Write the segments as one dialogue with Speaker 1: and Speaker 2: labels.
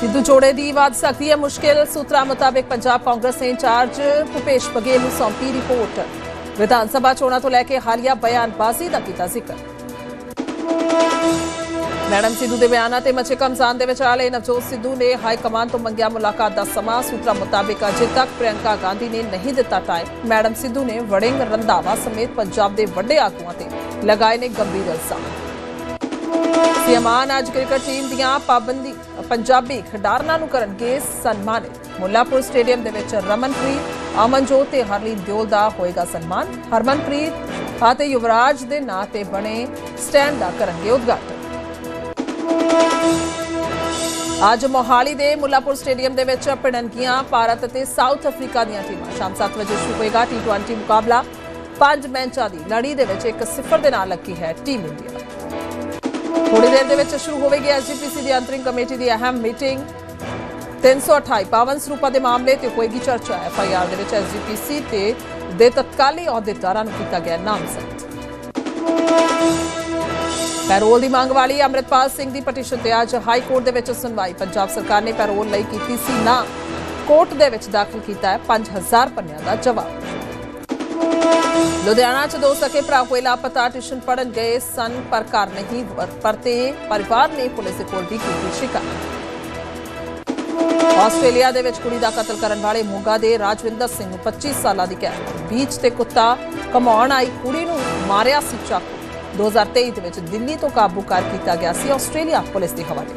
Speaker 1: ਸਿੱਧੂ ਜੋੜੇ ਦੀ ਵੱਧ ਸਕਦੀ ਹੈ ਮੁਸ਼ਕਿਲ। ਸੂਤਰਾਂ ਮੁਤਾਬਕ ਪੰਜਾਬ ਕਾਂਗਰਸ ਦੇ ਇੰਚਾਰਜ ਭੁਪੇਸ਼ ਬਘੇਲ ਨੂੰ ਸੌਂਪੀ ਰਿਪੋਰਟ। ਵਿਧਾਨ ਸਭਾ ਚੋਣਾਂ ਤੋਂ ਲੈ ਕੇ ਹਾਲੀਆ ਬਿਆਨਬਾਜ਼ੀ ਦਾ ਕੀਤਾ ਜ਼ਿਕਰ। ਮੈਡਮ ਸਿੱਧੂ ਦੇ ਬਿਆਨਾਂ ਤੇ ਮਚੇ ਕਮਜ਼ਾਨ ਦੇ ਵਿਚਾਲੇ ਨਵਜੋਤ ਸਿੱਧੂ ਨੇ ਹਾਈ ਕਮਾਂਡ ਤੋਂ ਮੰਗਿਆ ਮੁਲਾਕਾਤ ਦਾ ਸਮਾਂ। ਸੂਤਰਾਂ ਮੁਤਾਬਕ ਅਜੇ ਤੱਕ ਪ੍ਰਿਯੰਕਾ ਗਾਂਧੀ ਨੇ ਨਹੀਂ ਦਿੱਤਾ ਟਾਈਮ ਮੈਡਮ ਸਿੱਧੂ ਨੇ ਵੜਿੰਗ ਰੰਧਾਵਾ ਸਮੇਤ ਪੰਜਾਬ ਦੇ ਵੱਡੇ ਆਗੂਆਂ ਤੇ ਲਗਾਏ ਨੇ ਗੰਭੀਰ ਇਲਜ਼ਾਮ। ਸਿਆਮਾਨ ਅੱਜ ਕ੍ਰਿਕਟ ਟੀਮ ਦੀਆਂ ਪਾਬੰਦੀ ਪੰਜਾਬੀ ਖਿਡਾਰਨਾਂ ਨੂੰ ਕਰਨਗੇ ਸਨਮਾਨਿਤ। ਮੁੱਲਾਪੁਰ ਸਟੇਡੀਅਮ ਦੇ ਵਿੱਚ ਰਮਨਪ੍ਰੀਤ, ਅਮਨਜੋਤ ਤੇ ਹਰਲੀਨ ਦਿਓਲ ਦਾ ਹੋਏਗਾ ਸਨਮਾਨ। ਹਰਮਨਪ੍ਰੀਤ ਅਤੇ ਯੁਵਰਾਜ ਦੇ ਨਾਂ ਤੇ ਬਣੇ ਸਟੈਂਡ ਦਾ ਕਰਨਗੇ ਉਦਘਾਟਨ। ਅੱਜ ਮੋਹਾਲੀ ਦੇ ਮੁੱਲਾਪੁਰ ਸਟੇਡੀਅਮ ਦੇ ਵਿੱਚ ਭਿੜਨਗੀਆਂ ਭਾਰਤ ਅਤੇ ਸਾਊਥ ਅਫਰੀਕਾ ਦੀਆਂ ਟੀਮਾਂ ਸ਼ਾਮ 7 ਵਜੇ ਸ਼ੁਰੂ ਹੋਏਗਾ ਟੀ20 ਮੁਕਾਬਲਾ। ਪੰਜ ਮੈਚਾਂ ਦੀ ਲੜੀ ਦੇ ਵਿੱਚ 1-0 ਦੇ ਨਾਲ ਲੱਗੀ ਹੈ ਟੀਮ ਇੰਡੀਆ ਥੋੜੀ ਦੇਰ ਦੇ ਵਿੱਚ ਸ਼ੁਰੂ ਹੋਵੇਗੀ ਐਸਜੀਪੀਸੀ ਦੀ ਅੰਤਰਿਮ ਕਮੇਟੀ ਦੀ ਅਹਿਮ ਮੀਟਿੰਗ। 328 ਪਾਵਨ ਸਰੂਪਾ ਦੇ ਮਾਮਲੇ ਤੇ ਹੋਏਗੀ ਚਰਚਾ ਐਫਆਈਆਰ ਦੇ ਵਿੱਚ ਐਸਜੀਪੀਸੀ ਤੇ ਦੇ ਤਤਕਾਲੀ ਅਹੁਦੇਦਾਰਾਂ ਨੂੰ ਕੀਤਾ ਗਿਆ ਨਾਮਜ਼ਦ। ਪੈਰੋਲ ਦੀ ਮੰਗ ਵਾਲੀ ਅੰਮ੍ਰਿਤਪਾਲ ਸਿੰਘ ਦੀ ਪਟੀਸ਼ਨ ਤੇ ਅੱਜ ਹਾਈ ਕੋਰਟ ਦੇ ਵਿੱਚ ਸੁਣਵਾਈ। ਪੰਜਾਬ ਸਰਕਾਰ ਨੇ ਪੈਰੋਲ ਲਈ ਕੀਤੀ ਸੀ ਨਾ। ਕੋਰਟ ਦੇ ਵਿੱਚ ਦਾਖਲ ਕੀਤਾ ਹੈ 5000 ਪੰਨਿਆਂ ਦਾ ਜਵਾਬ। ਲੁਧਿਆਣਾ ਚ ਦੋ ਸਕੇ ਭਰਾ ਹੋਏ ਲਾਪਤਾ, ਟਿਊਸ਼ਨ ਪੜਨ ਗਏ ਸਨ, ਪਰ ਘਰ ਨਹੀਂ ਪਰਤੇ। ਪਰਿਵਾਰ ਨੇ ਪੁਲਿਸ ਕੋਲ ਵੀ ਕੀਤੀ ਸ਼ਿਕਾਇਤ। ਆਸਟ੍ਰੇਲੀਆ ਦੇ ਵਿੱਚ ਕੁੜੀ ਦਾ ਕਤਲ ਕਰਨ ਵਾਲੇ ਮੋਗਾ ਦੇ ਰਾਜਵਿੰਦਰ ਸਿੰਘ ਨੂੰ 25 ਸਾਲਾਂ ਦੀ ਕੈਦ। ਬੀਚ ਤੇ ਕੁੱਤਾ ਕਮਾਉਣ ਆਈ ਕੁੜੀ ਨੂੰ ਮਾਰਿਆ ਸੀ ਚਾਕੂ। 2023 ਦੇ ਵਿੱਚ ਦਿੱਲੀ ਤੋਂ ਕਾਬੂ ਕਰ ਕੀਤਾ ਗਿਆ ਸੀ ਆਸਟ੍ਰੇਲੀਆ ਪੁਲਿਸ ਦੇ ਹਵਾਲੇ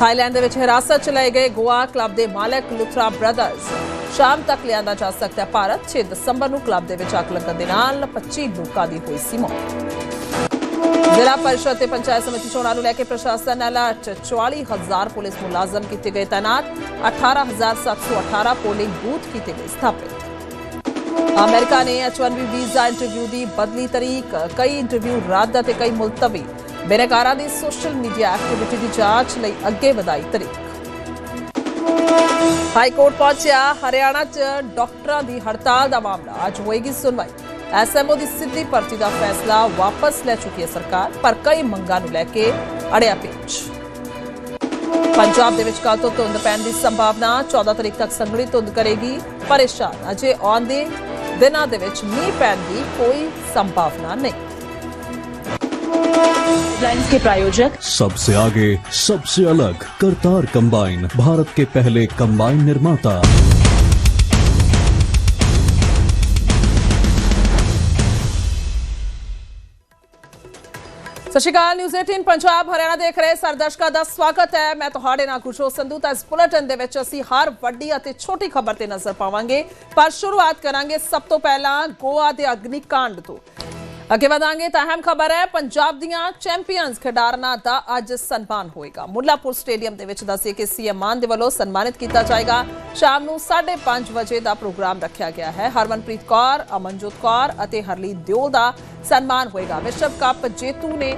Speaker 1: ਥਾਈਲੈਂਡ ਦੇ ਵਿੱਚ ਹਿਰਾਸਤ ਚ ਲਏ ਗਏ ਗੋਆ ਕਲੱਬ ਦੇ ਮਾਲਕ ਲੁਥਰਾ ਬ੍ਰਦਰਜ਼ ਸ਼ਾਮ ਤੱਕ ਲਿਆਂਦਾ ਜਾ ਸਕਦਾ ਹੈ ਭਾਰਤ 6 ਦਸੰਬਰ ਨੂੰ ਕਲੱਬ ਦੇ ਵਿੱਚ ਅੱਗ ਲੱਗਣ ਦੇ ਨਾਲ 25 ਲੋਕਾਂ ਦੀ ਹੋਈ ਸੀ ਮੌਤ। ਜ਼ਿਲ੍ਹਾ ਪਰਿਸ਼ਦ ਤੇ ਪੰਚਾਇਤ ਸਮਿਤੀ ਚੋਣਾਂ ਨੂੰ ਲੈ ਕੇ ਪ੍ਰਸ਼ਾਸਨ ਅਲਰਟ 44000 ਪੁਲਿਸ ਮੁਲਾਜ਼ਮ ਕੀਤੇ ਗਏ ਤਾਇਨਾਤ 18718 ਪੋਲਿੰਗ ਬੂਥ ਕੀਤੇ ਗਏ ਸਥਾਪਿਤ। ਅਮਰੀਕਾ ਨੇ H1B ਵੀਜ਼ਾ ਇੰਟਰਵਿਊ ਦੀ ਬਦਲੀ ਤਰੀਕ। ਕਈ ਇੰਟਰਵਿਊ ਰੱਦ ਅਤੇ ਕਈ ਮੁਲਤਵੀ। ਬਿਨੈਕਾਰਾਂ ਦੀ ਸੋਸ਼ਲ ਮੀਡੀਆ ਐਕਟੀਵਿਟੀ ਦੀ ਜਾਂਚ ਲਈ ਅੱਗੇ ਵਧਾਈ ਤਰੀਕ। ਹਾਈ ਕੋਰਟ ਪਹੁੰਚਿਆ, ਹਰਿਆਣਾ 'ਚ ਡਾਕਟਰਾਂ ਦੀ ਹੜਤਾਲ ਦਾ ਮਾਮਲਾ, ਅੱਜ ਹੋਏਗੀ ਸੁਣਵਾਈ। ਐਸਐਮਓ ਦੀ ਸਿੱਧੀ ਭਰਤੀ ਦਾ ਫੈਸਲਾ ਵਾਪਸ ਲੈ ਚੁੱਕੀ ਹੈ ਸਰਕਾਰ, ਪਰ ਕਈ ਮੰਗਾਂ ਨੂੰ ਲੈ ਕੇ ਅੜਿਆ ਪੇਚ। ਪੰਜਾਬ ਦੇ ਵਿੱਚ ਕੱਲ ਤੋਂ ਧੁੰਦ ਪੈਣ ਦੀ ਸੰਭਾਵਨਾ 14 ਤਰੀਕ ਤੱਕ ਸੰਘਣੀ ਧੁੰਦ ਕਰੇਗੀ, ਪਰੇਸ਼ਾਨ। ਅਜੇ ਆਉਂਦੇ ਦਿਨਾਂ ਦੇ ਵਿੱਚ ਮੀਂਹ ਪੈਣ ਦੀ ਕੋਈ ਸੰਭਾਵਨਾ ਨਹੀਂ।
Speaker 2: लाइन्स के प्रायोजक
Speaker 3: सबसे आगे सबसे अलग करतार कंबाइन भारत के पहले कंबाइन निर्माता
Speaker 1: ਸਤਿ ਸ਼੍ਰੀ ਅਕਾਲ ਨਿਊਜ਼ 18 ਪੰਜਾਬ ਹਰਿਆਣਾ ਦੇਖ ਰਹੇ ਸਾਰੇ ਦਰਸ਼ਕਾਂ ਦਾ ਸਵਾਗਤ ਹੈ ਮੈਂ ਤੁਹਾਡੇ ਨਾਲ ਖੁਸ਼ੋ ਸੰਧੂ ਤਾਂ ਇਸ ਬੁਲੇਟਿਨ ਦੇ ਵਿੱਚ ਅਸੀਂ ਹਰ ਵੱਡੀ ਅਤੇ ਛੋਟੀ ਖਬਰ ਤੇ ਨਜ਼ਰ ਪਾਵਾਂਗੇ ਪਰ ਸ਼ੁਰੂਆਤ ਕਰਾਂਗੇ ਸਭ ਤੋਂ ਪਹਿਲਾਂ ਗੋਆ ਦੇ ਅਗਨੀਕਾਂਡ ਤੋਂ ਅੱਗੇ ਵਧਾਂਗੇ ਤਾਂ ਅਹਿਮ ਖਬਰ ਹੈ, ਪੰਜਾਬ ਦੀਆਂ ਚੈਂਪੀਅਨਸ ਖਿਡਾਰਨਾਂ ਦਾ ਅੱਜ ਸਨਮਾਨ ਹੋਏਗਾ। ਮੁੱਲਾਪੁਰ ਸਟੇਡੀਅਮ ਦੇ ਵਿੱਚ ਦੱਸੇ ਕਿ ਸੀਐਮ ਮਾਨ ਦੇ ਵੱਲੋਂ ਸਨਮਾਨਿਤ ਕੀਤਾ ਜਾਏਗਾ। ਸ਼ਾਮ ਨੂੰ 5:30 ਵਜੇ ਦਾ ਪ੍ਰੋਗਰਾਮ ਰੱਖਿਆ ਗਿਆ ਹੈ। ਹਰਮਨਪ੍ਰੀਤ ਕੌਰ, ਅਮਨਜੋਤ ਕੌਰ ਅਤੇ ਹਰਲੀਨ ਦਿਓਲ ਦਾ ਸਨਮਾਨ ਹੋਏਗਾ। ਵਿਸ਼ਵ ਕੱਪ ਜੇਤੂ ਨੇ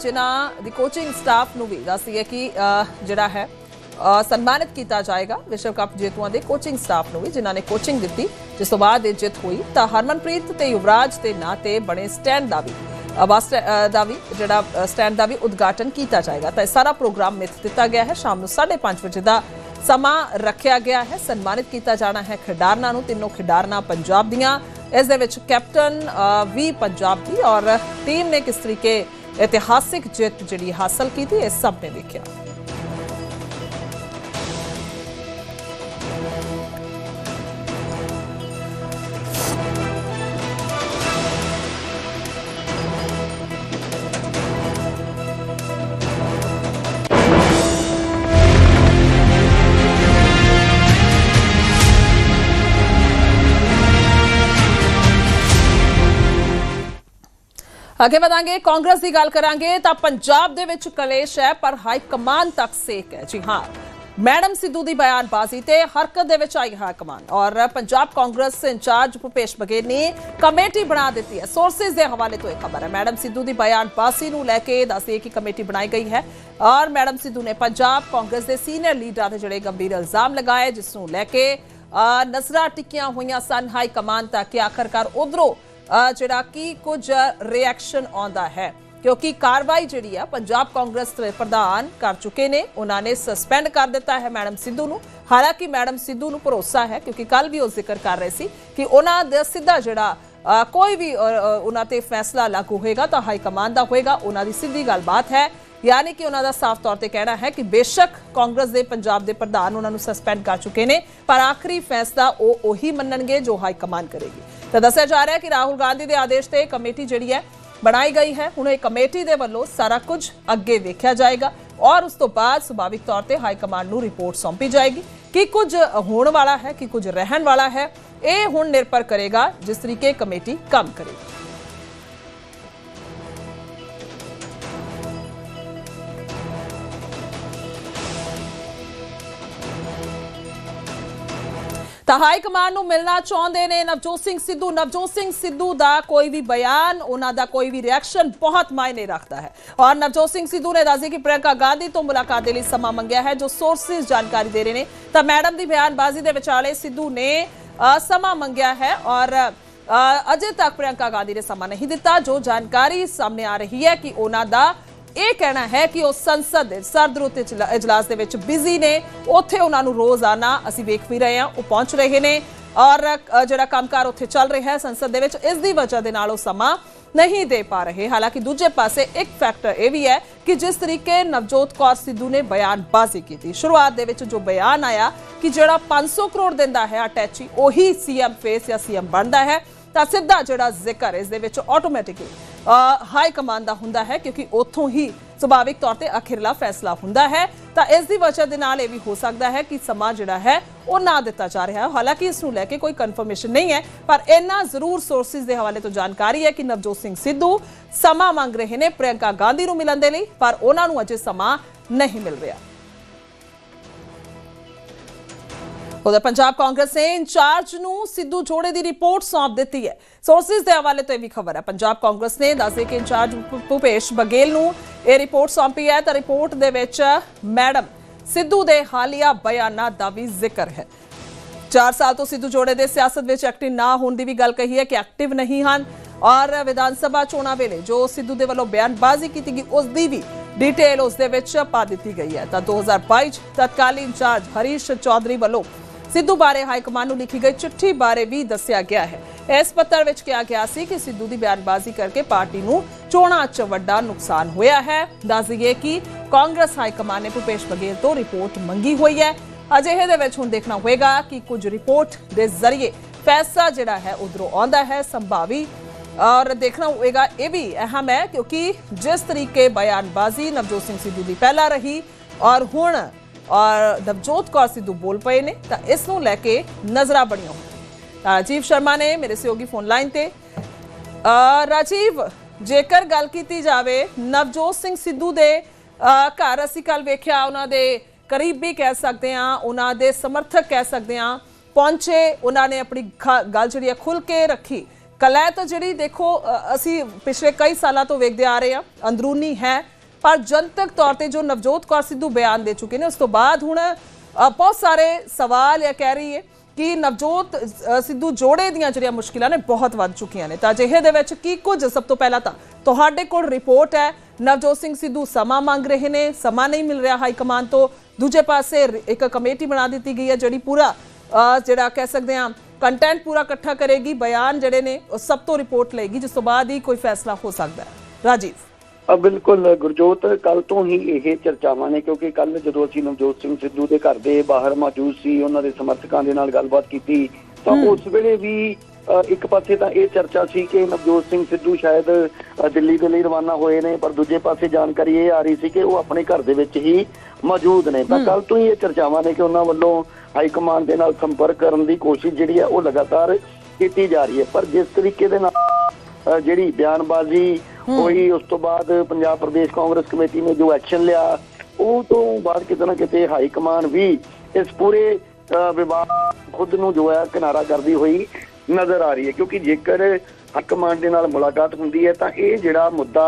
Speaker 1: ਜਿਨ੍ਹਾਂ ਦੀ ਕੋਚਿੰਗ ਸਟਾਫ ਨੂੰ ਵੀ ਦੱਸੀਏ ਕਿ ਜਿਹੜਾ ਹੈ ਸਨਮਾਨਿਤ ਕੀਤਾ ਜਾਏਗਾ ਵਿਸ਼ਵ ਕੱਪ ਜੇਤੂਆਂ ਦੇ ਕੋਚਿੰਗ ਸਟਾਫ ਨੂੰ ਵੀ ਜਿਨ੍ਹਾਂ ਨੇ ਕੋਚਿੰਗ ਦਿੱਤੀ। ਜਿਸ ਤੋਂ ਬਾਅਦ ਇਹ ਜਿੱਤ ਹੋਈ ਤਾਂ ਹਰਮਨਪ੍ਰੀਤ ਤੇ ਯੁਵਰਾਜ ਦੇ ਨਾਂ ਤੇ ਬਣੇ ਸਟੈਂਡ ਦਾ ਵੀ। ਅ, ਦਾ ਵੀ ਜਿਹੜਾ ਸਟੈਂਡ ਦਾ ਵੀ ਉਦਘਾਟਨ ਕੀਤਾ ਜਾਏਗਾ। ਤਾਂ ਇਹ ਸਾਰਾ ਪ੍ਰੋਗਰਾਮ ਮਿੱਥ ਦਿੱਤਾ ਗਿਆ ਹੈ। ਸ਼ਾਮ ਨੂੰ 5:30 ਵਜੇ ਦਾ ਸਮਾਂ ਰੱਖਿਆ ਗਿਆ ਹੈ। ਸਨਮਾਨਿਤ ਕੀਤਾ ਜਾਣਾ ਹੈ ਖਿਡਾਰਨਾਂ ਨੂੰ। ਤਿੰਨੋਂ ਖਿਡਾਰਨਾਂ ਪੰਜਾਬ ਦੀਆਂ। ਇਸ ਦੇ ਵਿੱਚ ਕੈਪਟਨ ਵੀ ਪੰਜਾਬ ਦੀ ਔਰ ਟੀਮ ਨੇ ਕਿਸ ਤਰੀਕੇ ਇਤਿਹਾਸਿਕ ਜਿੱਤ ਜਿਹੜੀ ਹਾਸਲ ਕੀਤੀ ਇਹ ਸਭ ਨੇ ਦੇਖਿਆ ਅੱਗੇ ਵਧਾਂਗੇ ਕਾਂਗਰਸ ਦੀ ਗੱਲ ਕਰਾਂਗੇ ਤਾਂ ਪੰਜਾਬ ਦੇ ਵਿੱਚ ਕਲੇਸ਼ ਹੈ ਪਰ ਹਾਈ ਕਮਾਨ ਤੱਕ ਸੇਕ ਹੈ। ਜੀ ਹਾਂ ਮੈਡਮ ਸਿੱਧੂ ਦੀ ਬਿਆਨਬਾਜ਼ੀ ਤੇ ਹਰਕਤ ਦੇ ਵਿੱਚ ਆਈ ਹਾਈ ਕਮਾਨ ਔਰ ਪੰਜਾਬ ਕਾਂਗਰਸ ਇੰਚਾਰਜ ਭੁਪੇਸ਼ ਬਘੇਲ ਨੇ ਕਮੇਟੀ ਬਣਾ ਦਿੱਤੀ ਹੈ। ਸੋਰਸਸ ਦੇ ਹਵਾਲੇ ਤੋਂ ਇਹ ਖਬਰ ਹੈ। ਮੈਡਮ ਸਿੱਧੂ ਦੀ ਬਿਆਨਬਾਜ਼ੀ ਨੂੰ ਲੈ ਕੇ ਦੱਸਦੇ ਕਿ ਕਮੇਟੀ ਬਣਾਈ ਗਈ ਹੈ ਔਰ ਮੈਡਮ ਸਿੱਧੂ ਨੇ ਪੰਜਾਬ ਕਾਂਗਰਸ ਦੇ ਸੀਨੀਅਰ ਲੀਡਰਾਂ ਤੇ ਜਿਹੜੇ ਗੰਭੀਰ ਇਲਜ਼ਾਮ ਲਗਾਏ ਜਿਸ ਨੂੰ ਲੈ ਕੇ ਅ, ਨਜ਼ਰਾਂ ਟਿਕੀਆਂ ਹੋਈਆਂ ਸਨ। ਹਾਈ ਕਮਾਨ ਤੱਕ ਕਿ ਆਖਰਕਾਰ ਉਧਰੋਂ ਜਿਹੜਾ ਕਿ ਕੁਝ ਰਿਐਕਸ਼ਨ ਆਉਂਦਾ ਹੈ। ਕਿਉਂਕਿ ਕਾਰਵਾਈ ਜਿਹੜੀ ਆ, ਪੰਜਾਬ ਕਾਂਗਰਸ ਦੇ ਪ੍ਰਧਾਨ ਕਰ ਚੁੱਕੇ ਨੇ। ਉਹਨਾਂ ਨੇ ਸਸਪੈਂਡ ਕਰ ਦਿੱਤਾ ਹੈ ਮੈਡਮ ਸਿੱਧੂ ਨੂੰ। ਹਾਲਾਂਕਿ ਮੈਡਮ ਸਿੱਧੂ ਨੂੰ ਭਰੋਸਾ ਹੈ, ਕਿਉਂਕਿ ਕੱਲ ਵੀ ਉਹ ਜ਼ਿਕਰ ਕਰ ਰਹੇ ਸੀ ਕਿ ਉਹਨਾਂ ਦਾ ਸਿੱਧਾ ਜਿਹੜਾ ਕੋਈ ਵੀ ਉਹਨਾਂ ਤੇ ਫੈਸਲਾ ਲਾਗੂ ਹੋਏਗਾ ਤਾਂ ਹਾਈ ਕਮਾਂਡ ਦਾ ਹੋਏਗਾ। ਉਹਨਾਂ ਦੀ ਸਿੱਧੀ ਗੱਲਬਾਤ ਹੈ। ਯਾਨੀ ਕਿ ਉਹਨਾਂ ਦਾ ਸਾਫ਼ ਤੌਰ ਤੇ ਕਹਿਣਾ ਹੈ ਕਿ ਬੇਸ਼ੱਕ ਕਾਂਗਰਸ ਦੇ, ਪੰਜਾਬ ਦੇ ਪ੍ਰਧਾਨ ਉਹਨਾਂ ਨੂੰ ਸਸਪੈਂਡ ਕਰ ਚੁੱਕੇ ਨੇ। ਪਰ ਆਖਰੀ ਫੈਸਲਾ ਉਹ ਉਹੀ ਮੰਨਣਗੇ ਜੋ ਹਾਈ ਕਮਾਂਡ ਕਰੇਗੀ। ਤਾਂ ਦੱਸਿਆ ਜਾ ਰਿਹਾ ਕਿ ਰਾਹੁਲ ਗਾਂਧੀ ਦੇ ਆਦੇਸ਼ ਤੇ ਕਮੇਟੀ ਜਿਹੜੀ ਹੈ ਬਣਾਈ ਗਈ ਹੈ। ਹੁਣ ਇਹ ਕਮੇਟੀ ਦੇ ਵੱਲੋਂ ਸਾਰਾ ਕੁਝ ਅੱਗੇ ਵੇਖਿਆ ਜਾਏਗਾ ਔਰ ਉਸ ਤੋਂ ਬਾਅਦ ਸੁਭਾਵਿਕ ਤੌਰ ਤੇ ਹਾਈ ਕਮਾਂਡ ਨੂੰ ਰਿਪੋਰਟ ਸੌਂਪੀ ਜਾਏਗੀ ਕਿ ਕੁਝ ਹੋਣ ਵਾਲਾ ਹੈ, ਕਿ ਕੁਝ ਰਹਿਣ ਵਾਲਾ ਹੈ। ਇਹ ਹੁਣ ਨਿਰਭਰ ਕਰੇਗਾ ਜਿਸ ਤਰੀਕੇ ਕਮੇਟੀ ਕੰਮ ਕਰੇਗੀ। ਤਾਂ ਹਾਈ ਨੂੰ ਮਿਲਣਾ ਚਾਹੁੰਦੇ ਨੇ ਨਵਜੋਤ ਸਿੰਘ ਸਿੱਧੂ। ਨਵਜੋਤ ਸਿੰਘ ਸਿੱਧੂ ਦਾ ਕੋਈ ਵੀ ਬਿਆਨ, ਉਹਨਾਂ ਦਾ ਕੋਈ ਵੀ ਰਿਐਕਸ਼ਨ ਬਹੁਤ ਮਾਇਨੇ ਰੱਖਦਾ ਹੈ। ਔਰ ਨਵਜੋਤ ਸਿੰਘ ਸਿੱਧੂ ਨੇ ਦੱਸਿਆ ਕਿ ਪ੍ਰਿਯੰਕਾ ਗਾਂਧੀ ਤੋਂ ਮੁਲਾਕਾਤ ਦੇ ਲਈ ਸਮਾਂ ਮੰਗਿਆ ਹੈ, ਜੋ ਸੋਰਸਿਸ ਜਾਣਕਾਰੀ ਦੇ ਰਹੇ ਨੇ। ਤਾਂ ਮੈਡਮ ਦੀ ਬਿਆਨਬਾਜ਼ੀ ਦੇ ਵਿਚਾਲੇ ਸਿੱਧੂ ਨੇ ਸਮਾਂ ਮੰਗਿਆ ਹੈ ਔਰ ਅਜੇ ਤੱਕ ਪ੍ਰਿਯੰਕਾ ਗਾਂਧੀ ਨੇ ਸਮਾਂ ਨਹੀਂ ਦਿੱਤਾ। ਜੋ ਜਾਣਕਾਰੀ ਸਾਹਮਣੇ ਆ ਰਹੀ ਹੈ ਕਿ ਉਹਨਾਂ ਦਾ ਇਹ ਕਹਿਣਾ ਹੈ ਕਿ ਉਹ ਸੰਸਦ ਦੇ ਸਰਦਰੁੱਤ ਇਜਲਾਸ ਦੇ ਵਿੱਚ ਬਿਜ਼ੀ ਨੇ। ਉੱਥੇ ਉਹਨਾਂ ਨੂੰ ਰੋਜ਼ਾਨਾ ਅਸੀਂ ਵੇਖ ਵੀ ਰਹੇ ਹਾਂ, ਉਹ ਪਹੁੰਚ ਰਹੇ ਨੇ। ਔਰ ਜਿਹੜਾ ਕੰਮਕਾਰ ਉੱਥੇ ਚੱਲ ਰਿਹਾ ਹੈ ਸੰਸਦ ਦੇ ਵਿੱਚ, ਇਸ ਦੀ ਵਜ੍ਹਾ ਦੇ ਨਾਲ ਉਹ ਸਮਾਂ ਨਹੀਂ ਦੇ ਪਾ ਰਹੇ। ਹਾਲਾਂਕਿ ਦੂਜੇ ਪਾਸੇ ਇੱਕ ਫੈਕਟਰ ਇਹ ਵੀ ਹੈ ਕਿ ਜਿਸ ਤਰੀਕੇ ਨਵਜੋਤ ਕੌਰ ਸਿੱਧੂ ਨੇ ਬਿਆਨਬਾਜ਼ੀ ਕੀਤੀ। ਸ਼ੁਰੂਆਤ ਦੇ ਵਿੱਚ ਜੋ ਬਿਆਨ ਆਇਆ ਕਿ ਜਿਹੜਾ 500 ਕਰੋੜ ਦਿੰਦਾ ਹੈ ਅਟੈਚੀ, ਉਹੀ ਸੀਐਮ ਫੇਸ ਜਾਂ ਸੀਐਮ ਬਣਦਾ ਹੈ, ਤਾਂ ਸਿੱਧਾ ਜਿਹੜਾ ਜ਼ਿਕਰ ਇਸ ਦੇ ਵਿੱਚ ਆਟੋਮੈਟਿਕਲੀ ਹਾਈ ਕਮਾਂਡ ਦਾ ਹੁੰਦਾ ਹੈ, ਕਿਉਂਕਿ ਉੱਥੋਂ ਹੀ ਸੁਭਾਵਿਕ ਤੌਰ ਤੇ ਅਖੀਰਲਾ ਫੈਸਲਾ ਹੁੰਦਾ ਹੈ। ਤਾਂ ਇਸ ਦੀ ਵਜ੍ਹਾ ਦੇ ਨਾਲ ਇਹ ਵੀ ਹੋ ਸਕਦਾ ਹੈ ਕਿ ਸਮਾਂ ਜਿਹੜਾ ਹੈ, ਉਹ ਨਾ ਦਿੱਤਾ ਜਾ ਰਿਹਾ ਹੈ। ਹਾਲਾਂਕਿ ਇਸ ਨੂੰ ਲੈ ਕੇ ਕੋਈ ਕਨਫਰਮੇਸ਼ਨ ਨਹੀਂ ਹੈ, ਪਰ ਇੰਨਾ ਜ਼ਰੂਰ ਸੋਰਸਿਸ ਦੇ ਹਵਾਲੇ ਤੋਂ ਜਾਣਕਾਰੀ ਹੈ ਕਿ ਨਵਜੋਤ ਸਿੰਘ ਸਿੱਧੂ ਸਮਾਂ ਮੰਗ ਰਹੇ ਨੇ ਪ੍ਰਿਯੰਕਾ ਗਾਂਧੀ ਨੂੰ ਮਿਲਣ ਦੇ ਲਈ, ਪਰ ਉਹਨਾਂ ਨੂੰ ਅਜੇ ਸਮਾਂ ਨਹੀਂ ਮਿਲ ਰਿਹਾ। ਉਧਰ ਪੰਜਾਬ ਕਾਂਗਰਸ ਨੇ ਇੰਚਾਰਜ ਨੂੰ ਸਿੱਧੂ ਜੋੜੇ ਦੀ ਰਿਪੋਰਟ ਸੌਂਪ ਦਿੱਤੀ ਹੈ। ਸੋਰਸਿਸ ਦੇ ਹਵਾਲੇ ਤੋਂ ਇਹ ਵੀ ਖਬਰ ਹੈ। ਪੰਜਾਬ ਕਾਂਗਰਸ ਨੇ ਦੱਸਿਆ ਕਿ ਇੰਚਾਰਜ ਭੁਪੇਸ਼ ਬਗੇਲ ਨੂੰ ਇਹ ਰਿਪੋਰਟ ਸੌਂਪੀ ਹੈ। ਤਾਂ ਰਿਪੋਰਟ ਦੇ ਵਿੱਚ, ਮੈਡਮ, ਸਿੱਧੂ ਦੇ ਹਾਲੀਆ ਬਿਆਨਾਂ ਦਾ ਵੀ ਜ਼ਿਕਰ ਹੈ। 4 ਸਾਲ ਤੋਂ ਸਿੱਧੂ ਜੋੜੇ ਦੇ ਸਿਆਸਤ ਵਿੱਚ ਐਕਟਿਵ ਨਾ ਹੋਣ ਦੀ ਵੀ ਗੱਲ ਕਹੀ ਹੈ ਕਿ ਐਕਟਿਵ ਨਹੀਂ ਹਨ। ਔਰ ਵਿਧਾਨ ਸਭਾ ਚੋਣਾਂ ਵੇਲੇ ਜੋ ਸਿੱਧੂ ਦੇ ਵੱਲੋਂ ਬਿਆਨਬਾਜ਼ੀ ਕੀਤੀ ਗਈ, ਉਸ ਦੀ ਵੀ ਡਿਟੇਲ ਉਸ ਦੇ ਵਿੱਚ ਪਾ ਦਿੱਤੀ ਗਈ ਹੈ। ਤਾਂ 2022 'ਚ ਤਤਕਾਲੀ ਇੰਚਾਰਜ ਹਰੀਸ਼ ਚੌਧਰੀ ਵੱਲੋਂ ਸਿੱਧੂ ਬਾਰੇ ਹਾਈ ਕਮਾਂਡ ਨੂੰ ਲਿਖੀ ਗਈ ਚਿੱਠੀ ਬਾਰੇ ਵੀ ਦੱਸਿਆ ਗਿਆ ਹੈ। ਇਸ ਪੱਤਰ ਵਿੱਚ ਕਿਹਾ ਗਿਆ ਸੀ ਕਿ ਸਿੱਧੂ ਦੀ ਬਿਆਨਬਾਜ਼ੀ ਕਰਕੇ ਪਾਰਟੀ ਨੂੰ ਚੋਣਾਂ 'ਚ ਵੱਡਾ ਨੁਕਸਾਨ ਹੋਇਆ ਹੈ। ਦੱਸ ਦਈਏ ਕਿ ਕਾਂਗਰਸ ਹਾਈ ਕਮਾਂਡ ਨੇ ਭੁਪੇਸ਼ ਬਘੇਲ ਤੋਂ ਰਿਪੋਰਟ ਮੰਗੀ ਹੋਈ ਹੈ। ਅਜਿਹੇ ਦੇ ਵਿੱਚ ਹੁਣ ਦੇਖਣਾ ਹੋਏਗਾ ਕਿ ਕੁਝ ਰਿਪੋਰਟ ਦੇ ਜ਼ਰੀਏ ਪੈਸਾ ਜਿਹੜਾ ਹੈ ਉਧਰੋਂ ਆਉਂਦਾ ਹੈ। ਸੰਭਾਵੀ, ਔਰ ਦੇਖਣਾ ਹੋਏਗਾ ਇਹ ਵੀ ਅਹਿਮ ਹੈ ਕਿਉਂਕਿ ਜਿਸ ਤਰੀਕੇ ਬਿਆਨਬਾਜ਼ੀ ਨਵਜੋਤ ਸਿੰਘ ਸਿੱਧੂ ਦੀ ਪਹਿਲਾਂ ਰਹੀ, ਔਰ ਹੁਣ ਔਰ ਨਵਜੋਤ ਕੌਰ ਸਿੱਧੂ ਬੋਲ ਪਏ ਨੇ, ਤਾਂ ਇਸ ਨੂੰ ਲੈ ਕੇ ਨਜ਼ਰਾਂ ਬਣੀਆਂ ਤਾਂ ਰਾਜੀਵ ਸ਼ਰਮਾ ਨੇ ਮੇਰੇ ਸਹਿਯੋਗੀ ਫੋਨ ਲਾਈਨ ਤੇ। ਰਾਜੀਵ, ਜੇਕਰ ਗੱਲ ਕੀਤੀ ਜਾਵੇ ਨਵਜੋਤ ਸਿੰਘ ਸਿੱਧੂ ਦੇ ਘਰ, ਅਸੀਂ ਕੱਲ ਵੇਖਿਆ ਉਹਨਾਂ ਦੇ ਕਰੀਬੀ ਕਹਿ ਸਕਦੇ ਆ ਉਹਨਾਂ ਦੇ ਸਮਰਥਕ ਕਹਿ ਸਕਦੇ ਆ ਪਹੁੰਚੇ, ਉਹਨਾਂ ਨੇ ਆਪਣੀ ਖ- ਗੱਲ ਜਿਹੜੀ ਆ ਖੁੱਲ ਕੇ ਰੱਖੀ। ਕਲਾ ਤਾਂ ਜਿਹੜੀ ਦੇਖੋ ਅਸੀਂ ਪਿਛਲੇ ਕਈ ਸਾਲਾਂ ਤੋਂ ਵੇਖਦੇ ਆ ਰਹੇ ਆ ਅੰਦਰੂਨੀ ਹੈ ਪਰ ਜਨਤਕ ਤੌਰ ਤੇ ਜੋ ਨਵਜੋਤ ਕੌਰ ਸਿੱਧੂ ਬਿਆਨ ਦੇ ਚੁੱਕੇ ਨੇ ਉਸ ਤੋਂ ਬਾਅਦ ਹੁਣ ਅ, ਬਹੁਤ ਸਾਰੇ ਸਵਾਲ ਇਹ ਕਹਿ ਰਹੀ ਹੈ ਕਿ ਨਵਜੋਤ ਅ, ਸਿੱਧੂ ਜੋੜੇ ਦੀਆਂ ਜਿਹੜੀਆਂ ਮੁਸ਼ਕਿਲਾਂ ਨੇ ਬਹੁਤ ਵੱਧ ਚੁੱਕੀਆਂ ਨੇ ਤਾਂ ਅਜਿਹੇ ਦੇ ਵਿੱਚ ਕੀ ਕੁਝ ਸਭ ਤੋਂ ਪਹਿਲਾਂ ਤਾਂ ਤੁਹਾਡੇ ਕੋਲ ਰਿਪੋਰਟ ਹੈ ਨਵਜੋਤ ਸਿੰਘ ਸਿੱਧੂ ਸਮਾਂ ਮੰਗ ਰਹੇ ਨੇ ਸਮਾਂ ਨਹੀਂ ਮਿਲ ਰਿਹਾ ਹਾਈ ਕਮਾਂਡ ਤੋਂ ਦੂਜੇ ਪਾਸੇ ਰ- ਇੱਕ ਕਮੇਟੀ ਬਣਾ ਦਿੱਤੀ ਗਈ ਹੈ ਜਿਹੜੀ ਪੂਰਾ ਅ, ਜਿਹੜਾ ਕਹਿ ਸਕਦੇ ਹਾਂ ਕੰਟੈਂਟ ਪੂਰਾ ਇਕੱਠਾ ਕਰੇਗੀ ਬਿਆਨ ਜਿਹੜੇ ਨੇ ਉਹ ਸਭ ਤੋਂ ਰਿਪੋਰਟ ਲਏਗੀ ਜਿਸ ਤੋਂ ਬਾਅਦ ਹੀ ਕੋਈ ਫੈਸਲਾ ਹੋ ਸਕਦਾ ਹੈ ਰਾਜੀਵ
Speaker 2: ਆ ਬਿਲਕੁਲ ਗੁਰਜੋਤ ਕੱਲ ਤੋਂ ਹੀ ਇਹ ਚਰਚਾਵਾਂ ਨੇ ਕਿਉਂਕਿ ਕੱਲ ਜਦੋਂ ਅਸੀਂ ਨਵਜੋਤ ਸਿੰਘ ਸਿੱਧੂ ਦੇ ਘਰ ਦੇ ਬਾਹਰ ਮੌਜੂਦ ਸੀ ਉਹਨਾਂ ਦੇ ਸਮਰਥਕਾਂ ਦੇ ਨਾਲ ਗੱਲਬਾਤ ਕੀਤੀ ਤਾਂ ਉਸ ਵੇਲੇ ਵੀ ਇੱਕ ਪਾਸੇ ਤਾਂ ਇਹ ਚਰਚਾ ਸੀ ਕਿ ਨਵਜੋਤ ਸਿੰਘ ਸਿੱਧੂ ਸ਼ਾਇਦ ਦਿੱਲੀ ਦੇ ਲਈ ਰਵਾਨਾ ਹੋਏ ਨੇ ਪਰ ਦੂਜੇ ਪਾਸੇ ਜਾਣਕਾਰੀ ਇਹ ਆ ਰਹੀ ਸੀ ਕਿ ਉਹ ਆਪਣੇ ਘਰ ਦੇ ਵਿੱਚ ਹੀ ਮੌਜੂਦ ਨੇ। ਤਾਂ ਕੱਲ ਤੋਂ ਹੀ ਇਹ ਚਰਚਾਵਾਂ ਨੇ ਕਿ ਉਹਨਾਂ ਵੱਲੋਂ ਹਾਈ ਕਮਾਂਡ ਦੇ ਨਾਲ ਸੰਪਰਕ ਕਰਨ ਦੀ ਕੋਸ਼ਿਸ਼ ਜਿਹੜੀ ਹੈ ਉਹ ਲਗਾਤਾਰ ਕੀਤੀ ਜਾ ਰਹੀ ਹੈ। ਪਰ ਜਿਸ ਤਰੀਕੇ ਦੇ ਨਾਲ ਜਿਹੜੀ ਬਿਆਨਬਾਜ਼ੀ ਹੋਈ ਉਸ ਤੋਂ ਬਾਅਦ ਪੰਜਾਬ ਪ੍ਰਦੇਸ਼ ਕਾਂਗਰਸ ਕਮੇਟੀ ਨੇ ਜੋ ਐਕਸ਼ਨ ਲਿਆ ਉਹ ਤੋਂ ਬਾਅਦ ਕਿਤੇ ਨਾ ਕਿਤੇ ਹਾਈ ਕਮਾਂਡ ਵੀ ਇਸ ਪੂਰੇ ਵਿਵਾਦ ਖੁਦ ਨੂੰ ਜੋ ਹੈ ਕਿਨਾਰਾ ਕਰਦੀ ਹੋਈ ਨਜ਼ਰ ਆ ਰਹੀ ਹੈ। ਕਿਉਂਕਿ ਜੇਕਰ ਹਾਈ ਕਮਾਂਡ ਦੇ ਨਾਲ ਮੁਲਾਕਾਤ ਹੁੰਦੀ ਹੈ ਤਾਂ ਇਹ ਜਿਹੜਾ ਮੁੱਦਾ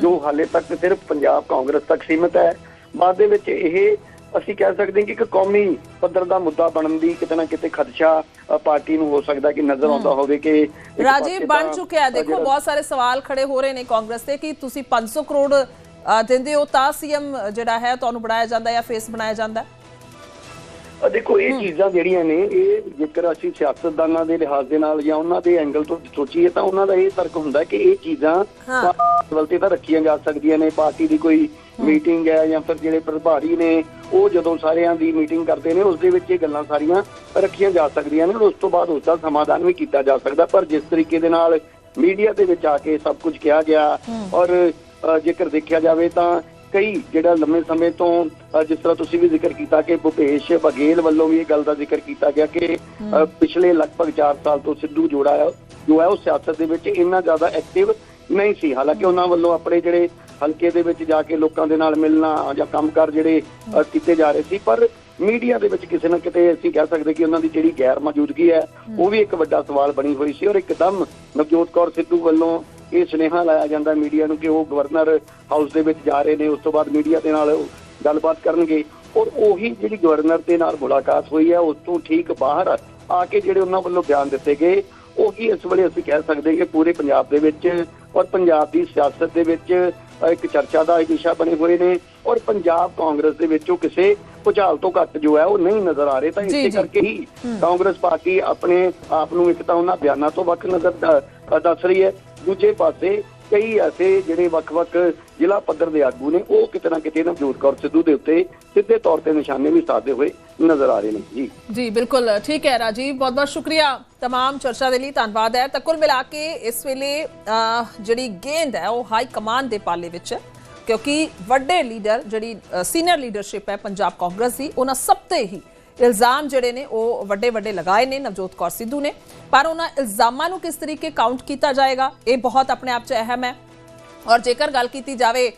Speaker 2: ਜੋ ਹਾਲੇ ਤੱਕ ਸਿਰਫ ਪੰਜਾਬ ਕਾਂਗਰਸ ਤੱਕ ਸੀਮਿਤ ਹੈ ਬਾਅਦ ਦੇ ਵਿੱਚ ਇਹ ਅਸੀਂ ਕਹਿ ਸਕਦੇ ਹਾਂ ਕਿ ਇੱਕ ਕੌਮੀ ਪੱਧਰ ਦਾ ਮੁੱਦਾ ਬਣਨ ਦੀ ਕਿਤੇ ਨਾ ਕਿਤੇ ਖਦਸ਼ਾ ਪਾਰਟੀ ਨੂੰ ਹੋ ਸਕਦਾ ਕਿ ਨਜ਼ਰ ਆਉਂਦਾ ਹੋਵੇ ਕਿ
Speaker 1: ਰਾਜੀਵ ਬਣ ਚੁੱਕਿਆ ਦੇਖੋ ਬਹੁਤ ਸਾਰੇ ਸਵਾਲ ਖੜੇ ਹੋ ਰਹੇ ਨੇ ਕਾਂਗਰਸ ਤੇ ਕਿ ਤੁਸੀਂ 500 ਕਰੋੜ ਦਿੰਦੇ ਹੋ ਤਾਂ ਸੀਐਮ ਜਿਹੜਾ ਹੈ ਤੁਹਾਨੂੰ ਬਣਾਇਆ ਜਾਂਦਾ ਜਾਂ ਫੇਸ ਬਣਾਇਆ ਜਾਂਦਾ
Speaker 2: ਦੇਖੋ ਇਹ ਚੀਜ਼ਾਂ ਜਿਹੜੀਆਂ ਨੇ ਇਹ ਜੇਕਰ ਅਸੀਂ ਸਿਆਸਤਦਾਨਾਂ ਦੇ ਲਿਹਾਜ਼ ਦੇ ਨਾਲ ਜਾਂ ਉਹਨਾਂ ਦੇ ਐਂਗਲ ਤੋਂ ਸੋਚੀਏ ਤਾਂ ਉਹਨਾਂ ਦਾ ਇਹ ਤਰਕ ਹੁੰਦਾ ਕਿ ਇਹ ਚੀਜ਼ਾਂ। ਲੈਵਲ ਤੇ ਰੱਖੀਆਂ ਜਾ ਸਕਦੀਆਂ ਨੇ। ਪਾਰਟੀ ਦੀ ਕੋਈ ਮੀਟਿੰਗ ਹੈ ਜਾਂ ਫਿਰ ਜਿਹੜੇ ਪ੍ਰਭਾਰੀ ਨੇ ਉਹ ਜਦੋਂ ਸਾਰਿਆਂ ਦੀ ਮੀਟਿੰਗ ਕਰਦੇ ਨੇ ਉਸ ਦੇ ਵਿੱਚ ਇਹ ਗੱਲਾਂ ਸਾਰੀਆਂ ਰੱਖੀਆਂ ਜਾ ਸਕਦੀਆਂ ਨੇ ਉਸ ਤੋਂ ਬਾਅਦ ਉਸ ਦਾ ਸਮਾਧਾਨ ਵੀ ਕੀਤਾ ਜਾ ਸਕਦਾ। ਪਰ ਜਿਸ ਤਰੀਕੇ ਦੇ ਨਾਲ ਮੀਡੀਆ ਦੇ ਵਿੱਚ ਆ ਕੇ ਸਭ ਕੁਝ ਕਿਹਾ ਗਿਆ ਔਰ ਜੇਕਰ ਦੇਖਿਆ ਜਾਵੇ ਤਾਂ ਕਈ ਜਿਹੜਾ ਲੰਮੇ ਸਮੇਂ ਤੋਂ ਜਿਸ ਤਰ੍ਹਾਂ ਤੁਸੀਂ ਵੀ ਜ਼ਿਕਰ ਕੀਤਾ ਕਿ ਭੁਪੇਸ਼ ਬਘੇਲ ਵੱਲੋਂ ਵੀ ਇਹ ਗੱਲ ਦਾ ਜ਼ਿਕਰ ਕੀਤਾ ਗਿਆ ਕਿ ਪਿਛਲੇ ਲਗਭਗ 4 ਸਾਲ ਤੋਂ ਸਿੱਧੂ ਜੋੜਾ ਹੈ ਜੋ ਹੈ ਉਹ ਸਿਆਸਤ ਦੇ ਵਿੱਚ ਇੰਨਾ ਜ਼ਿਆਦਾ ਐਕਟਿਵ ਨਹੀਂ ਸੀ। ਹਾਲਾਂਕਿ ਉਹਨਾਂ ਵੱਲੋਂ ਆਪਣੇ ਜਿਹੜੇ ਹਲਕੇ ਦੇ ਵਿੱਚ ਜਾ ਕੇ ਲੋਕਾਂ ਦੇ ਨਾਲ ਮਿਲਣਾ ਜਾਂ ਕੰਮਕਾਰ ਜਿਹੜੇ ਕੀਤੇ ਜਾ ਰਹੇ ਸੀ ਪਰ ਮੀਡੀਆ ਦੇ ਵਿੱਚ ਕਿਸੇ ਨਾ ਕਿਤੇ ਅਸੀਂ ਕਹਿ ਸਕਦੇ ਕਿ ਉਹਨਾਂ ਦੀ ਜਿਹੜੀ ਗੈਰ ਮੌਜੂਦਗੀ ਹੈ। ਉਹ ਵੀ ਇੱਕ ਵੱਡਾ ਸਵਾਲ ਬਣੀ ਹੋਈ ਸੀ ਔਰ ਇੱਕਦਮ ਨਵਜੋਤ ਕੌਰ ਸਿੱਧੂ ਵੱਲੋਂ ਇਹ ਸੁਨੇਹਾ ਲਾਇਆ ਜਾਂਦਾ ਮੀਡੀਆ ਨੂੰ ਕਿ ਉਹ ਗਵਰਨਰ ਹਾਊਸ ਦੇ ਵਿੱਚ ਜਾ ਰਹੇ ਨੇ ਉਸ ਤੋਂ ਬਾਅਦ ਮੀਡੀਆ ਦੇ ਨਾਲ ਗੱਲਬਾਤ ਕਰਨਗੇ। ਔਰ ਉਹੀ ਜਿਹੜੀ ਗਵਰਨਰ ਦੇ ਨਾਲ ਮੁਲਾਕਾਤ ਹੋਈ ਹੈ ਉਸ ਤੋਂ ਠੀਕ ਬਾਹਰ ਆ ਕੇ ਜਿਹੜੇ ਉਹਨਾਂ ਵੱਲੋਂ ਬਿਆਨ ਦਿੱਤੇ ਗਏ ਉਹੀ ਇਸ ਵੇਲੇ ਅਸੀਂ ਕਹਿ ਸਕਦੇ ਕਿ ਪੂਰੇ ਪੰਜਾਬ ਦੇ ਵਿੱਚ ਔਰ ਪੰਜਾਬ ਦੀ ਸਿਆਸਤ ਦੇ ਵਿੱਚ ਇੱਕ ਚਰਚਾ ਦਾ ਵਿਸ਼ਾ ਬਣੇ ਹੋਏ ਨੇ। ਔਰ ਪੰਜਾਬ ਕਾਂਗਰਸ ਦੇ ਵਿੱਚ ਉਹ ਕਿਸੇ ਭੁਚਾਲ ਤੋਂ ਘੱਟ ਜੋ ਹੈ ਉਹ ਨਹੀਂ ਨਜ਼ਰ ਆ ਰਹੇ। ਤਾਂ ਇਸੇ। ਕਰਕੇ ਹੀ ਕਾਂਗਰਸ ਪਾਰਟੀ ਆਪਣੇ ਆਪ ਨੂੰ ਇੱਕ ਤਾਂ ਉਹਨਾਂ ਬਿਆਨਾਂ ਤੋਂ ਵੱਖ ਨਜ਼ਰ ਦੱਸ ਰਹੀ ਹੈ ਦੂਜੇ ਪਾਸੇ ਕਈ ਐਸੇ ਜਿਹੜੇ ਵੱਖ-ਵੱਖ ਜ਼ਿਲ੍ਹਾ ਪੱਧਰ ਦੇ ਆਗੂ ਨੇ ਉਹ ਕਿਤੇ ਨਾ ਕਿਤੇ ਨਵਜੋਤ ਕੌਰ ਸਿੱਧੂ ਦੇ ਉੱਤੇ ਸਿੱਧੇ ਤੌਰ ਤੇ ਨਿਸ਼ਾਨੇ ਵੀ ਸਾਧਦੇ ਹੋਏ ਨਜ਼ਰ ਆ ਰਹੇ ਨੇ ਜੀ।
Speaker 1: ਜੀ ਬਿਲਕੁਲ ਠੀਕ ਹੈ ਰਾਜੀਵ ਬਹੁਤ ਬਹੁਤ ਸ਼ੁਕਰੀਆ ਤਮਾਮ ਚਰਚਾ ਦੇ ਲਈ ਧੰਨਵਾਦ ਹੈ। ਤਾਂ ਕੁੱਲ ਮਿਲਾ ਕੇ ਇਸ ਵੇਲੇ ਅਹ, ਜਿਹੜੀ ਗੇਂਦ ਹੈ ਉਹ ਹਾਈ ਕਮਾਂਡ ਦੇ ਪਾਲੇ ਵਿੱਚ ਹੈ ਕਿਉਂਕਿ ਵੱਡੇ ਲੀਡਰ ਜਿਹੜੀ ਸੀਨੀਅਰ ਲੀਡਰਸ਼ਿਪ ਹੈ ਪੰਜਾਬ ਕਾਂਗਰਸ ਦੀ ਉਹਨਾਂ ਸਭ ਤੇ ਹੀ ਇਲਜ਼ਾਮ ਜਿਹੜੇ ਨੇ ਉਹ ਵੱਡੇ ਵੱਡੇ ਲਗਾਏ ਨੇ, ਨਵਜੋਤ ਕੌਰ ਸਿੱਧੂ ਨੇ। ਪਰ ਉਹਨਾਂ ਇਲਜ਼ਾਮਾਂ ਨੂੰ ਕਿਸ ਤਰੀਕੇ ਕਾਊਂਟ ਕੀਤਾ ਜਾਏਗਾ, ਇਹ ਬਹੁਤ ਆਪਣੇ ਆਪ 'ਚ ਅਹਿਮ ਹੈ। ਔਰ ਜੇਕਰ ਗੱਲ ਕੀਤੀ ਜਾਵੇ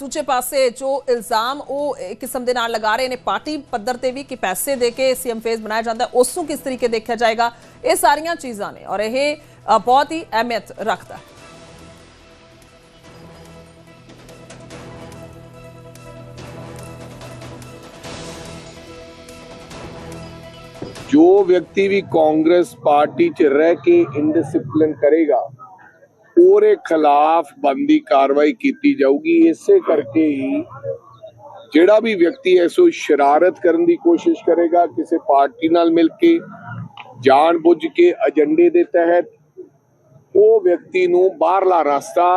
Speaker 1: ਦੂਜੇ ਪਾਸੇ ਜੋ ਇਲਜ਼ਾਮ ਉਹ ਕਿਸਮ ਦੇ ਨਾਲ ਲਗਾ ਰਹੇ ਨੇ, ਪਾਰਟੀ ਪੱਧਰ ਤੇ ਵੀ ਕਿ ਪੈਸੇ ਦੇ ਕੇ ਸੀਐਮ ਫੇਜ਼ ਬਣਾਇਆ ਜਾਂਦਾ, ਉਸ ਨੂੰ ਕਿਸ ਤਰੀਕੇ ਦੇਖਿਆ ਜਾਏਗਾ, ਇਹ ਸਾਰੀਆਂ ਚੀਜ਼ਾਂ ਨੇ। ਔਰ ਇਹ ਬਹੁਤ ਹੀ ਅਹਿਮੀਅਤ ਰੱਖਦਾ ਹੈ।
Speaker 4: ਜੋ ਵਿਅਕਤੀ ਵੀ ਕਾਂਗਰਸ ਪਾਰਟੀ 'ਚ ਰਹਿ ਕੇ ਇਨਡਿਸਪਲਿਨ ਕਰੇਗਾ, ਉਹਦੇ ਖਿਲਾਫ ਬੰਦੀ ਕਾਰਵਾਈ ਕੀਤੀ ਜਾਊਗੀ। ਇਸੇ ਕਰਕੇ ਹੀ ਜਿਹੜਾ ਵੀ ਵਿਅਕਤੀ ਐਸੋ ਸ਼ਰਾਰਤ ਕਰਨ ਦੀ ਕੋਸ਼ਿਸ਼ ਕਰੇਗਾ, ਕਿਸੇ ਪਾਰਟੀ ਨਾਲ ਮਿਲ ਕੇ, ਜਾਣਬੁੱਝ ਕੇ ਏਜੰਡੇ ਦੇ ਤਹਿਤ ਉਹ ਵਿਅਕਤੀ ਨੂੰ ਬਾਹਰਲਾ ਰਸਤਾ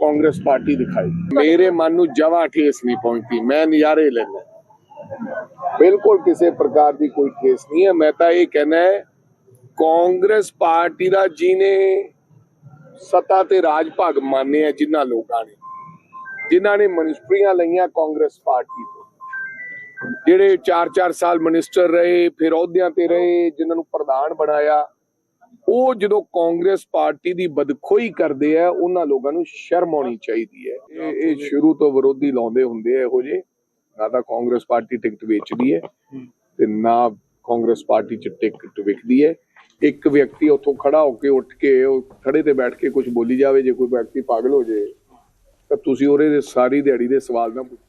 Speaker 4: ਕਾਂਗਰਸ ਪਾਰਟੀ ਦਿਖਾਈ ਮੇਰੇ ਮਨ ਨੂੰ ਜਵਾ ਠੇਸ ਨਹੀਂ ਪਹੁੰਚਦੀ, ਮੈਂ ਨਜ਼ਾਰੇ ਲੈਂਦਾ। ਬਿਲਕੁਲ ਕਿਸੇ ਪ੍ਰਕਾਰ ਦੀ ਕੋਈ ਕੇਸ ਨਹੀਂ ਹੈ। ਮੈਂ ਤਾਂ ਇਹ ਕਹਿਣਾ ਹੈ, ਕਾਂਗਰਸ ਪਾਰਟੀ ਦਾ ਜਿਹਨੇ ਸੱਤਾ ਤੇ ਰਾਜ ਭਾਗ ਮੰਨੇ ਆ ਜਿਨ੍ਹਾਂ ਲੋਕਾਂ ਨੇ, ਜਿਨ੍ਹਾਂ ਨੇ ਮਨਿਸਟਰੀਆਂ ਲਈਆਂ ਕਾਂਗਰਸ ਪਾਰਟੀ ਤੋਂ, ਜਿਹੜੇ 4-4 ਸਾਲ ਮਿਨਿਸਟਰ ਰਹੇ, ਫਿਰ ਅਹੁਦਿਆਂ ਤੇ ਰਹੇ, ਜਿਨ੍ਹਾਂ ਨੂੰ ਪ੍ਰਧਾਨ ਬਣਾਇਆ, ਉਹ ਜਦੋਂ ਕਾਂਗਰਸ ਪਾਰਟੀ ਦੀ ਬਦਖੋਈ ਕਰਦੇ ਆ, ਉਹਨਾਂ ਲੋਕਾਂ ਨੂੰ ਸ਼ਰਮ ਆਉਣੀ ਚਾਹੀਦੀ ਹੈ। ਇਹ ਸ਼ੁਰੂ ਤੋਂ ਵਿਰੋਧੀ ਲਾਉਂਦੇ ਹੁੰਦੇ ਆ ਇਹੋ ਜਿਹੇ। ਨਾ ਤਾਂ ਕਾਂਗਰਸ ਪਾਰਟੀ ਟਿਕਟ ਵੇਚਦੀ ਹੈ ਤੇ ਨਾ ਕਾਂਗਰਸ ਪਾਰਟੀ ਚ ਟਿਕਟ ਵਿਕਦੀ ਹੈ। ਇੱਕ ਵਿਅਕਤੀ ਉੱਥੋਂ ਖੜਾ ਹੋ ਕੇ ਉੱਠ ਕੇ ਉਹ ਖੜੇ ਤੇ ਬੈਠ ਕੇ ਕੁਝ ਬੋਲੀ ਜਾਵੇ ਜੇ ਕੋਈ ਵਿਅਕਤੀ ਪਾਗਲ ਹੋ ਜੇ ਤਾਂ ਤੁਸੀਂ ਉਹਦੇ ਦੇ ਸਾਰੀ ਦਿਹਾੜੀ ਦੇ ਸਵਾਲ ਨਾ ਪੁੱਛੋ।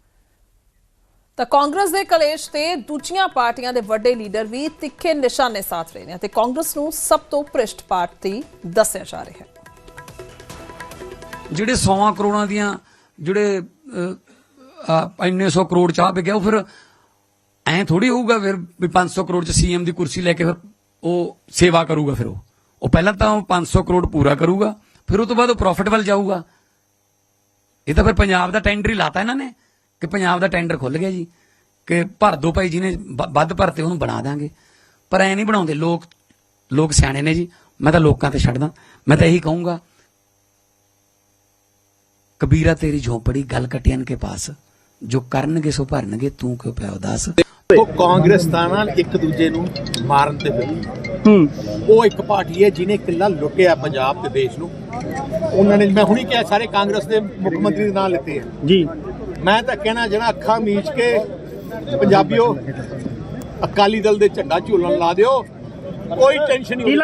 Speaker 1: ਤਾਂ ਕਾਂਗਰਸ ਦੇ ਕਲੇਸ਼ ਤੇ ਦੂਜੀਆਂ ਪਾਰਟੀਆਂ ਦੇ ਵੱਡੇ ਲੀਡਰ ਵੀ ਤਿੱਖੇ ਨਿਸ਼ਾਨੇ ਸਾਧ ਰਹੇ ਨੇ ਤੇ ਕਾਂਗਰਸ ਨੂੰ ਸਭ ਤੋਂ ਭ੍ਰਿਸ਼ਟ ਪਾਰਟੀ ਦੱਸਿਆ ਜਾ ਰਿਹਾ ਹੈ।
Speaker 5: ਜਿਹੜੇ 100 ਕਰੋੜਾਂ ਦੀਆਂ ਜਿਹੜੇ ਇੰਨੇ ਸੌ ਕਰੋੜ ਚਾਹ ਪੇ ਗਿਆ ਉਹ ਫਿਰ ਐ ਥੋੜੀ ਹੋਊਗਾ ਫਿਰ ਵੀ 500 ਕਰੋੜ ਚ ਸੀਐਮ ਦੀ ਕੁਰਸੀ ਲੈ ਕੇ ਫਿਰ ਉਹ ਸੇਵਾ ਕਰੂਗਾ ਫਿਰ ਉਹ। ਉਹ ਪਹਿਲਾਂ ਤਾਂ ਉਹ 500 ਕਰੋੜ ਪੂਰਾ ਕਰੂਗਾ, ਫਿਰ ਉਹ ਤੋਂ ਬਾਅਦ ਉਹ ਪ੍ਰੋਫਿਟ ਵੱਲ ਜਾਊਗਾ। ਇਹ ਤਾਂ ਫਿਰ ਪੰਜਾਬ ਦਾ ਟੈਂਡਰ ਹੀ ਲਾਤਾ ਇਹਨਾਂ ਨੇ ਕਿ ਪੰਜਾਬ ਦਾ ਟੈਂਡਰ ਖੁੱਲ ਗਿਆ ਜੀ, ਕਿ ਭਰ ਦੋ ਭਾਈ ਜਿਹਨੇ ਵ- ਵੱਧ ਭਰਤੇ ਉਹਨੂੰ ਬਣਾ ਦਾਂਗੇ। ਪਰ ਐ ਨਹੀਂ ਬਣਾਉਂਦੇ, ਲੋਕ ਲੋਕ ਸਿਆਣੇ ਨੇ ਜੀ, ਮੈਂ ਤਾਂ ਲੋਕਾਂ ਤੇ ਛੱਡਦਾ, ਮੈਂ ਤਾਂ ਇਹੀ ਕਹੂੰਗਾ, ਕਬੀਰਾ ਤੇਰੀ ਝੋਪੜੀ ਗਲ ਕਟਿਆਨ ਕੇ ਪਾਸ। ਜੋ ਕਰਨਗੇ ਸੋ ਭਰਨਗੇ ਤੂੰ ਕਿਉਂ ਪਿਆ ਉਦਾਸ?
Speaker 6: ਉਹ ਕਾਂਗਰਸ ਦਾ ਨਾਲ ਇੱਕ ਦੂਜੇ ਨੂੰ ਮਾਰਨ ਤੇ ਫਿਰਦੀ। ਉਹ ਇੱਕ ਪਾਰਟੀ ਹੈ ਜਿਹਨੇ ਕਿੱਲਾ ਲੁੱਟਿਆ ਪੰਜਾਬ ਤੇ ਦੇਸ਼ ਨੂੰ। ਉਹਨਾਂ ਨੇ ਮੈਂ ਹੁਣੀ ਕਿਹਾ ਸਾਰੇ ਕਾਂਗਰਸ ਦੇ ਮੁੱਖ ਮੰਤਰੀ ਦੇ ਨਾਂ ਲਿੱਤੇ ਆ।
Speaker 7: ਜੀ।
Speaker 6: ਮੈਂ ਤਾਂ ਕਹਿਣਾ ਜਿਹੜਾ ਅੱਖਾਂ ਮੀਚ ਕੇ ਪੰਜਾਬੀਓ ਅਕਾਲੀ ਦਲ ਦੇ ਝੰਡਾ ਝੂਲਣ ਲਾ ਦਿਓ। ਕੋਈ ਟੈਨਸ਼ਨ ਨਹੀਂ